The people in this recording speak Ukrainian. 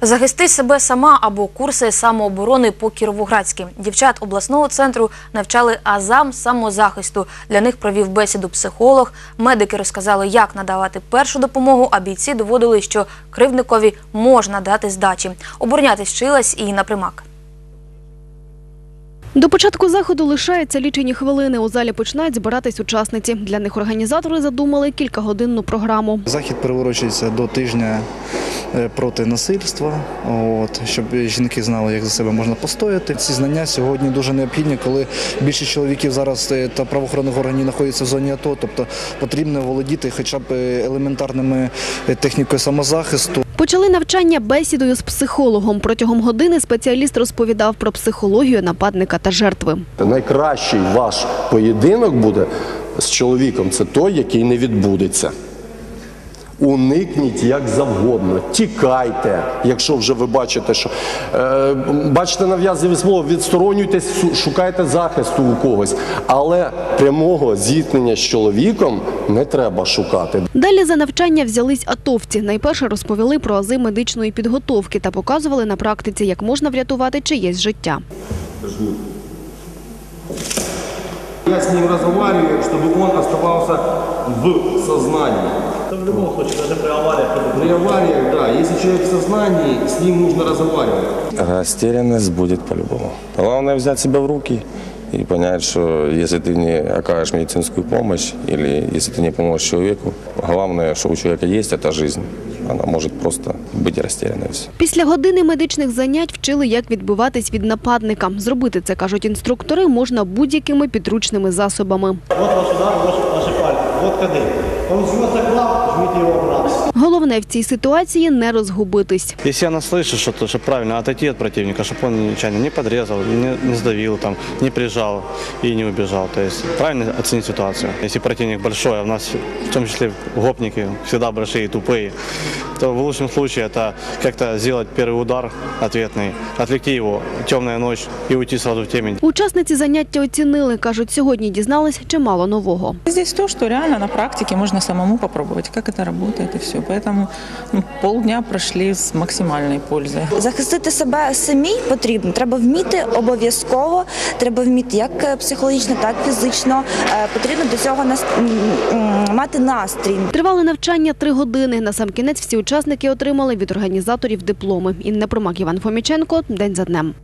Захисти себе сама або курси самооборони по Кіровоградськи. Дівчат обласного центру навчали азам самозахисту. Для них провів бесіду психолог. Медики розказали, як надавати першу допомогу, а бійці доводили, що кривдникові можна дати здачі. Оборонятись вчилась і на примак. До початку заходу лишаються лічені хвилини. У залі починають збиратись учасниці. Для них організатори задумали кількагодинну програму. Захід приурочується до тижня проти насильства, от, щоб жінки знали, як за себе можна постояти. Ці знання сьогодні дуже необхідні, коли більшість чоловіків зараз е, та правоохоронних органів знаходяться в зоні АТО, тобто потрібно володіти хоча б е, елементарними е, технікою самозахисту. Почали навчання бесідою з психологом. Протягом години спеціаліст розповідав про психологію нападника та жертви. Найкращий ваш поєдинок буде з чоловіком це той, який не відбудеться. Уникніть як завгодно, тікайте, якщо вже ви бачите, що е, бачите нав'язливі слова, відсторонюйтесь, шукайте захисту у когось. Але прямого зіткнення з чоловіком не треба шукати. Далі за навчання взялись атовці. Найперше розповіли про ази медичної підготовки та показували на практиці, як можна врятувати чиєсь життя. Я с ним разговариваю, чтобы он оставался в сознании. Это в любом случае, даже при авариях. это При авариях, да, если человек в сознании, с ним нужно разговаривать. Растерянность будет по-любому. Главное взять себя в руки и понять, что если ты не окажешь медицинскую помощь или если ты не поможешь человеку, главное, что у человека есть, это жизнь. Она может просто быть растерянной. и всё. Після години медичних занять вчили, як відбиватись від нападника. Зробити це, кажуть інструктори, можна будь-якими підручними засобами. Вот ваш удар, ваш, ваши пальцы. Вот кадык. Он жмется к вам, жмите его обратно. Головне в цій ситуації не розгубитись. Если она слышит что-то, чтобы правильно отойти от противника, чтобы он нечаянно не подрезал, не, не сдавил, там, не прижал и не убежал. То есть правильно оценить ситуацию. Если противник большой, а у нас в том числе гопники всегда большие и тупые, то в лучшем случае это как-то сделать первый удар ответный, отвлекти его, темная ночь и уйти сразу в темень. Учасниці заняття оцінили. Кажуть, сьогодні дізнались чимало нового. Здесь то, что реально на практике можно самому попробовать, как это работает и все. Поэтому ну, полдня прошли с максимальной пользой. Захистити себе самій потрібно. Треба вміти обов'язково. Треба вміти як е, психологічно, так і фізично. Е, Потрібно до цього нас- м, м, мати настрій. Тривали навчання три години. На сам кінець всі учасники отримали від організаторів дипломи. Інна Промак, Іван Фоміченко. День за днем.